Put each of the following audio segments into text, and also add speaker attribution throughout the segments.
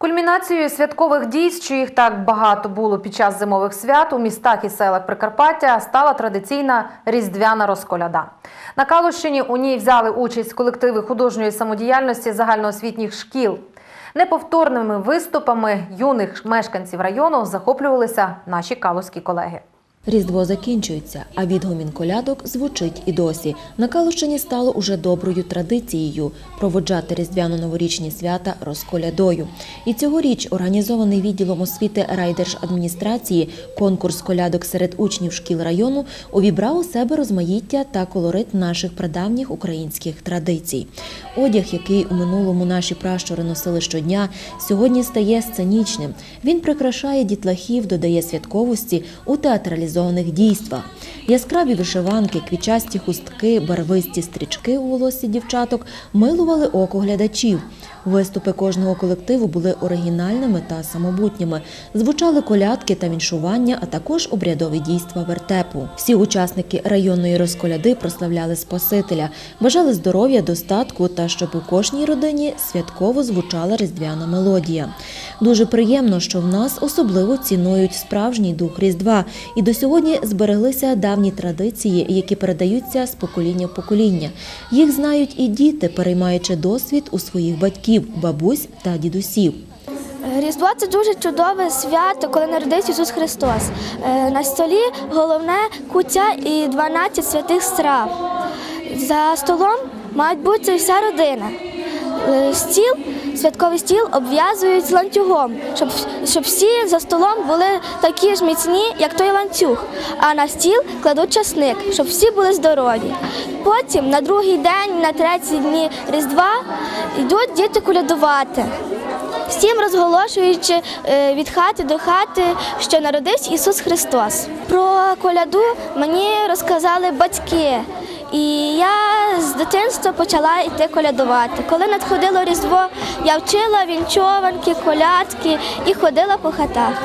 Speaker 1: Кульмінацією святкових дій, що їх так багато було під час зимових свят у містах і селах Прикарпаття, стала традиційна різдвяна розколяда. На Калущині у ній взяли участь колективи художньої самодіяльності загальноосвітніх шкіл. Неповторними виступами юних мешканців району захоплювалися наші калузькі колеги.
Speaker 2: Різдво закінчується, а відгомін колядок звучить і досі. На Калущині стало уже доброю традицією проводжати різдвяно-новорічні свята розколядою. І цьогоріч організований відділом освіти райдержадміністрації конкурс колядок серед учнів шкіл району увібрав у себе розмаїття та колорит наших прадавніх українських традицій. Одяг, який у минулому наші пращури носили щодня, сьогодні стає сценічним. Він прикрашає дітлахів, додає святковості у театралізованих дійствах. Яскраві вишиванки, квітчасті хустки, барвисті стрічки у волосі дівчаток милували око глядачів. Виступи кожного колективу були оригінальними та самобутніми. Звучали колядки та віншування, а також обрядові дійства вертепу. Всі учасники районної розколяди прославляли Спасителя, бажали здоров'я, достатку та щоб у кожній родині святково звучала різдвяна мелодія. Дуже приємно, що в нас особливо цінують справжній дух Різдва, і до сьогодні збереглися давні традиції, які передаються з покоління в покоління. Їх знають і діти, переймаючи досвід у своїх батьків, бабусь та дідусів.
Speaker 3: Різдво це дуже чудове свято, коли народився Ісус Христос. Е, На столі головне куття і 12 святих страв. За столом мають бути вся родина. Е, Стіл, святковий стіл обв'язують ланцюгом, щоб, щоб всі за столом були такі ж міцні, як той ланцюг. А на стіл кладуть часник, щоб всі були здорові. Потім на другий день, на треті дні Різдва йдуть діти колядувати всім розголошуючи е, від хати до хати, що народився Ісус Христос. Про коляду мені розказали батьки. І я з дитинства почала йти колядувати. Коли надходило Різдво, я вчила вінчованки, колядки і ходила по хатах.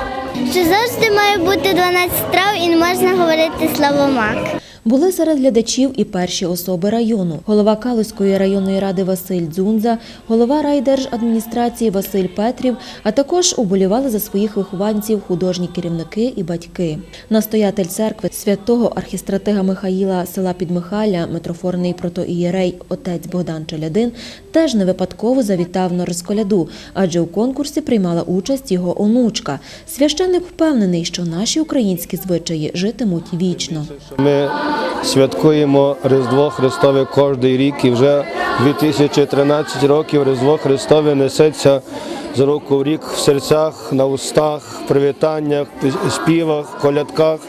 Speaker 4: Що завжди має бути 12 страв і не можна говорити словомак.
Speaker 2: Були серед глядачів і перші особи району. Голова Калузької районної ради Василь Дзунза, голова райдержадміністрації Василь Петрів, а також уболівали за своїх вихованців художні керівники і батьки. Настоятель церкви святого архістратига Михаїла села Підмихаля, митрофорний протоієрей отець Богдан Челядин, теж не випадково завітав на розколяду, адже у конкурсі приймала участь його онучка. Священник впевнений, що наші українські звичаї житимуть вічно.
Speaker 5: Ми святкуємо Різдво Христове кожен рік і вже 2013 років Різдво Христове несеться з року в рік в серцях, на устах, привітаннях, співах, колядках.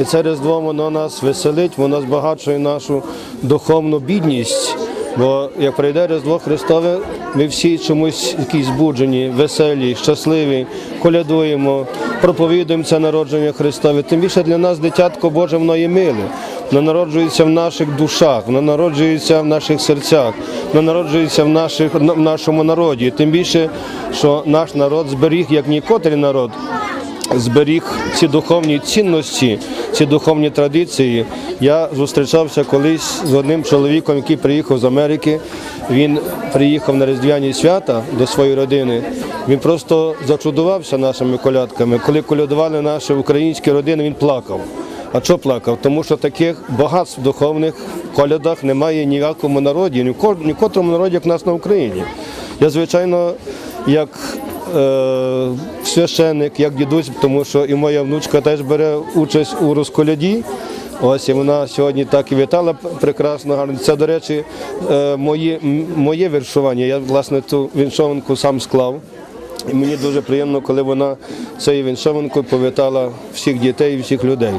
Speaker 5: І це Різдво воно нас веселить, воно збагачує нашу духовну бідність. Бо як прийде Різдво Христове, ми всі чомусь якісь збуджені, веселі, щасливі, колядуємо, проповідуємо це народження Христове. Тим більше для нас дитятко Боже, воно є миле. Воно народжується в наших душах, воно народжується в наших серцях, воно народжується в, наших, в нашому народі. Тим більше, що наш народ зберіг, як нікотрий народ, зберіг ці духовні цінності, ці духовні традиції. Я зустрічався колись з одним чоловіком, який приїхав з Америки. Він приїхав на Різдвяні свята до своєї родини. Він просто зачудувався нашими колядками. Коли колядували наші українські родини, він плакав. А що плакав? Тому що таких багатств духовних в колядах немає ні в якому народі, ні в ні в котрому народі, як в нас на Україні. Я, звичайно, як е, священник, як дідусь, тому що і моя внучка теж бере участь у розколяді. Ось і вона сьогодні так і вітала прекрасно, гарно. Це, до речі, е, моє, моє віршування. Я власне ту віншованку сам склав. І мені дуже приємно, коли вона цією віншованкою повітала всіх дітей і всіх людей.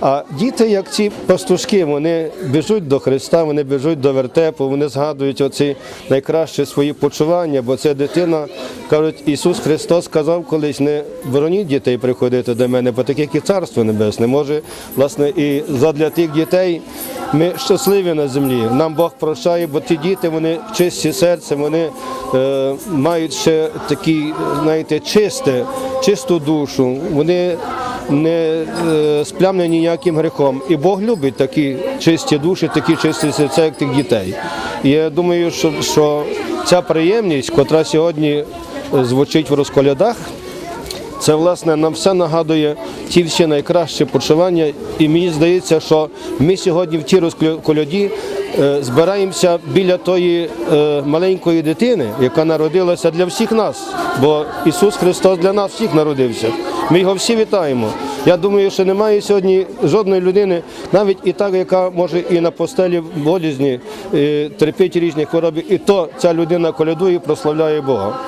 Speaker 5: А діти, як ці пастушки, вони біжуть до Христа, вони біжуть до вертепу, вони згадують оці найкращі свої почування, бо це дитина, кажуть, Ісус Христос сказав колись, не бороніть дітей приходити до мене, бо таке і царство небесне. Може, власне, і задля тих дітей ми щасливі на землі. Нам Бог прощає, бо ті діти, вони чисті серцем, вони е, мають ще такі, знаєте, чисте, чисту душу. Вони не е, сплямлені ніяким грехом. І Бог любить такі чисті душі, такі чисті серця, як тих дітей. І я думаю, що, що ця приємність, котра сьогодні е, звучить в розколядах, це власне нам все нагадує ті всі найкращі почування. І мені здається, що ми сьогодні в тій розколяді збираємося біля тої е, маленької дитини, яка народилася для всіх нас. Бо Ісус Христос для нас всіх народився. Ми його всі вітаємо. Я думаю, що немає сьогодні жодної людини, навіть і та, яка може і на постелі болізні е, терпить різні хвороби, і то ця людина колядує і прославляє Бога.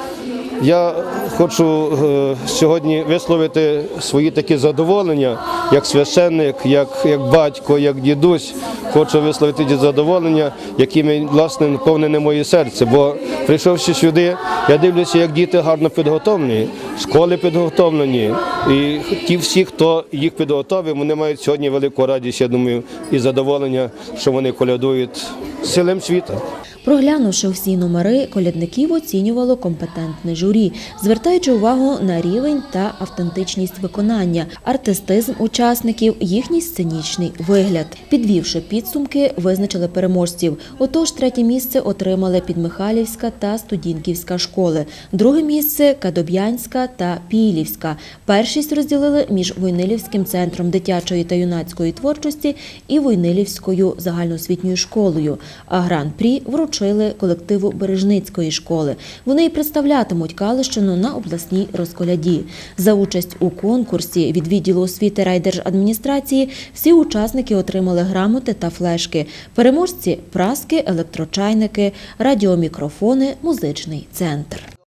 Speaker 5: Я хочу е, сьогодні висловити свої такі задоволення, як священник, як, як батько, як дідусь. Хочу висловити ті задоволення, якими власне наповнене моє серце. Бо прийшовши сюди, я дивлюся, як діти гарно підготовлені, школи підготовлені. І ті всі, хто їх підготовив, вони мають сьогодні велику радість, я думаю, і задоволення, що вони колядують цілим світом.
Speaker 2: Проглянувши всі номери, колядників оцінювало компетентне журі, звертаючи увагу на рівень та автентичність виконання, артистизм учасників, їхній сценічний вигляд. Підвівши підсумки, визначили переможців. Отож, третє місце отримали Підмихайлівська та Студінківська школи, друге місце Кадоб'янська та Пілівська. Першість розділили між Войнилівським центром дитячої та юнацької творчості і Войнилівською загальноосвітньою школою. А гран-прі вручили колективу Бережницької школи. Вони і представлятимуть Калищину на обласній розколяді. За участь у конкурсі від відділу освіти райдержадміністрації всі учасники отримали грамоти та флешки. Переможці праски, електрочайники, радіомікрофони, музичний центр.